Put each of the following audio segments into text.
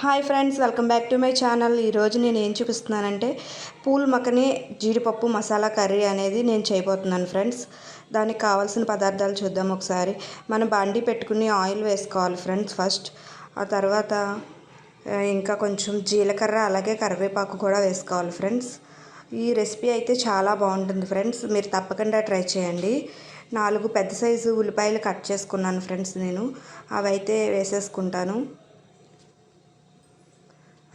Hi friends welcome back to my channel. ఈరోజు నేను ఏం చూపిస్తున్నానంటే పూల్ మక్కని జీడిపప్పు మసాలా కర్రీ అనేది నేను చేయబోతున్నాను ఫ్రెండ్స్. దానికి కావాల్సిన పదార్థాలు చూద్దాం ఒకసారి. మనం బండి పెట్టుకుని ఆయిల్ వేసుకోవాలి ఫ్రెండ్స్ ఫస్ట్. ఆ తర్వాత ఇంకా కొంచెం జీలకర్ర అలాగే కరివేపాకు కూడా వేసుకోవాలి ఫ్రెండ్స్. ఈ రెసిపీ అయితే చాలా బాగుంటుంది ఫ్రెండ్స్. మీరు తప్పకుండా ట్రై చేయండి. నాలుగు పెద్ద సైజు ఉల్లిపాయలు కట్ చేసుకున్నాను ఫ్రెండ్స్ నేను. అవి అయితే వేసేసుకుంటాను.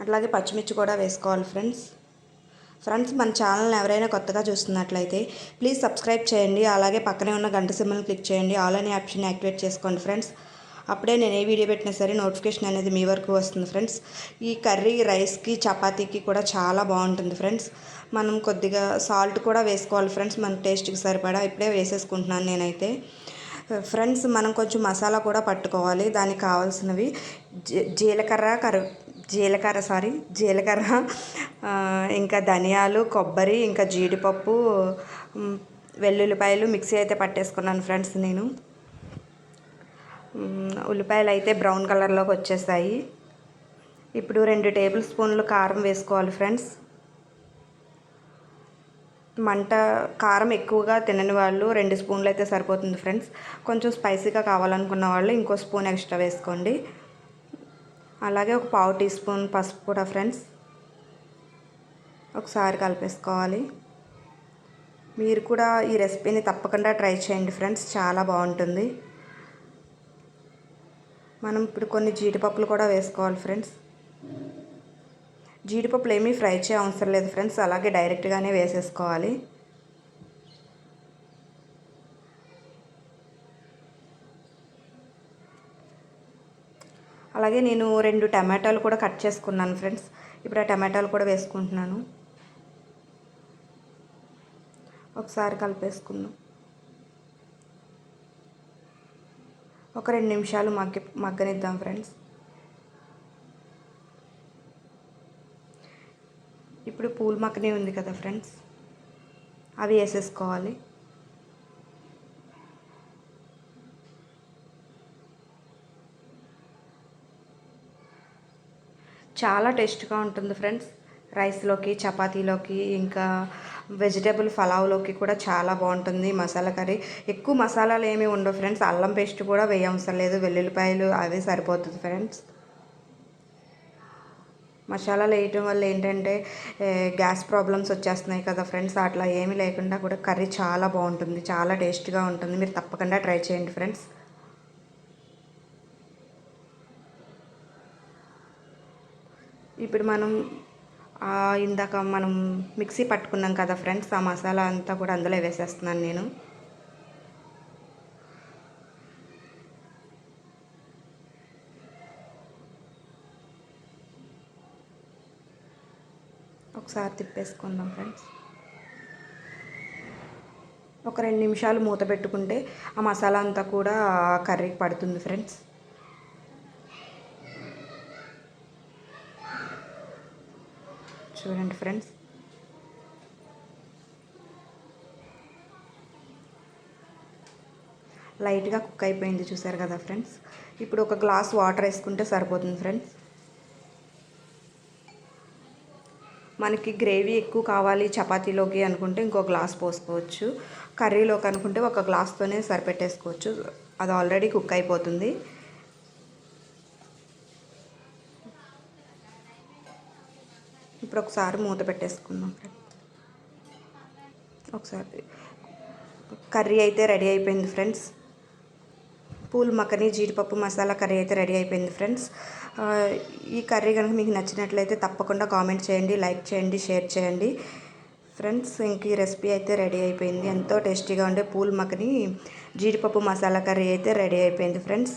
అట్లాగే పచ్చిమిర్చి కూడా వేసుకోవాలి ఫ్రెండ్స్. ఫ్రెండ్స్ మన ఛానల్ని ఎవరైనా కొత్తగా చూస్తున్నట్లయితే ప్లీజ్ సబ్స్క్రైబ్ చేయండి. అలాగే పక్కనే ఉన్న గంట సిమ్మల్ని క్లిక్ చేయండి. ఆల్ అనే ఆప్షన్ యాక్టివేట్ చేసుకోండి ఫ్రెండ్స్. అప్పుడే నేను ఏ వీడియో పెట్టినా సరే నోటిఫికేషన్ అనేది మీ వరకు వస్తుంది ఫ్రెండ్స్. ఈ కర్రీ రైస్కి చపాతీకి కూడా చాలా బాగుంటుంది ఫ్రెండ్స్. మనం కొద్దిగా సాల్ట్ కూడా వేసుకోవాలి ఫ్రెండ్స్. మన టేస్ట్కి సరిపడా ఇప్పుడే వేసేసుకుంటున్నాను నేనైతే. ఫ్రెండ్స్ మనం కొంచెం మసాలా కూడా పట్టుకోవాలి. దానికి కావాల్సినవి జీ- జీలకర్ర కరు జీలకర్ర సారీ జీలకర్ర ఇంకా ధనియాలు కొబ్బరి ఇంకా జీడిపప్పు వెల్లుల్లిపాయలు మిక్సీ అయితే పట్టేసుకున్నాను ఫ్రెండ్స్ నేను. ఉల్లిపాయలు అయితే బ్రౌన్ కలర్లోకి వచ్చేసాయి. ఇప్పుడు రెండు టేబుల్ స్పూన్లు కారం వేసుకోవాలి ఫ్రెండ్స్. మంట కారం ఎక్కువగా తినని వాళ్ళు రెండు స్పూన్లు అయితే సరిపోతుంది ఫ్రెండ్స్. కొంచెం స్పైసీగా కావాలనుకున్న వాళ్ళు ఇంకో స్పూన్ ఎక్స్ట్రా వేసుకోండి. అలాగే ఒక పావు టీ స్పూన్ పసుపు కూడా ఫ్రెండ్స్. ఒకసారి కలిపేసుకోవాలి. మీరు కూడా ఈ రెసిపీని తప్పకుండా ట్రై చేయండి ఫ్రెండ్స్. చాలా బాగుంటుంది. మనం ఇప్పుడు కొన్ని జీడిపప్పులు కూడా వేసుకోవాలి ఫ్రెండ్స్. జీడిపప్పులు ఏమీ ఫ్రై చేయ అవసరం లేదు ఫ్రెండ్స్. అలాగే డైరెక్ట్గానే వేసేసుకోవాలి. అలాగే నేను రెండు టమాటాలు కూడా కట్ చేసుకున్నాను ఫ్రెండ్స్. ఇప్పుడు ఆ టమాటాలు కూడా వేసుకుంటున్నాను. ఒకసారి కలిపేసుకుందాం. ఒక రెండు నిమిషాలు మగ్గ మగ్గనిద్దాం ఫ్రెండ్స్. ఇప్పుడు పూలు మక్కనే ఉంది కదా ఫ్రెండ్స్. అవి వేసేసుకోవాలి. చాలా టేస్ట్గా ఉంటుంది ఫ్రెండ్స్. రైస్లోకి చపాతీలోకి ఇంకా వెజిటేబుల్ పలావ్లోకి కూడా చాలా బాగుంటుంది మసాలా కర్రీ. ఎక్కువ మసాలాలు ఏమీ ఉండవు ఫ్రెండ్స్. అల్లం పేస్ట్ కూడా వేయవసరం లేదు. వెల్లుల్లిపాయలు అవే సరిపోతుంది ఫ్రెండ్స్. మసాలాలు వేయటం వల్ల ఏంటంటే గ్యాస్ ప్రాబ్లమ్స్ వచ్చేస్తున్నాయి కదా ఫ్రెండ్స్. అట్లా ఏమీ లేకుండా కూడా కర్రీ చాలా బాగుంటుంది. చాలా టేస్ట్గా ఉంటుంది. మీరు తప్పకుండా ట్రై చేయండి ఫ్రెండ్స్. ఇప్పుడు మనం ఇందాక మనం మిక్సీ పట్టుకున్నాం కదా ఫ్రెండ్స్ ఆ మసాలా అంతా కూడా అందులో వేసేస్తున్నాను నేను. ఒకసారి తిప్పేసుకుందాం ఫ్రెండ్స్. ఒక రెండు నిమిషాలు మూత పెట్టుకుంటే ఆ మసాలా అంతా కూడా కర్రీకి పడుతుంది ఫ్రెండ్స్. చూడండి ఫ్రెండ్స్. లైట్గా కుక్ అయిపోయింది చూసారు కదా ఫ్రెండ్స్. ఇప్పుడు ఒక గ్లాస్ వాటర్ వేసుకుంటే సరిపోతుంది ఫ్రెండ్స్. మనకి గ్రేవీ ఎక్కువ కావాలి చపాతీలోకి అనుకుంటే ఇంకో గ్లాస్ పోసుకోవచ్చు. కర్రీలోకి అనుకుంటే ఒక గ్లాస్తోనే సరిపెట్టేసుకోవచ్చు. అది ఆల్రెడీ కుక్ అయిపోతుంది. ఇప్పుడు ఒకసారి మూత పెట్టేసుకుందాం ఫ్రెండ్. ఒకసారి. కర్రీ అయితే రెడీ అయిపోయింది ఫ్రెండ్స్. పూల్ మక్కని జీడిపప్పు మసాలా కర్రీ అయితే రెడీ అయిపోయింది ఫ్రెండ్స్. ఈ కర్రీ కనుక మీకు నచ్చినట్లయితే తప్పకుండా కామెంట్ చేయండి లైక్ చేయండి షేర్ చేయండి. ఫ్రెండ్స్ ఇంక ఈ రెసిపీ అయితే రెడీ అయిపోయింది. ఎంతో టేస్టీగా ఉండే పూల్ మక్కని జీడిపప్పు మసాలా కర్రీ అయితే రెడీ అయిపోయింది friends.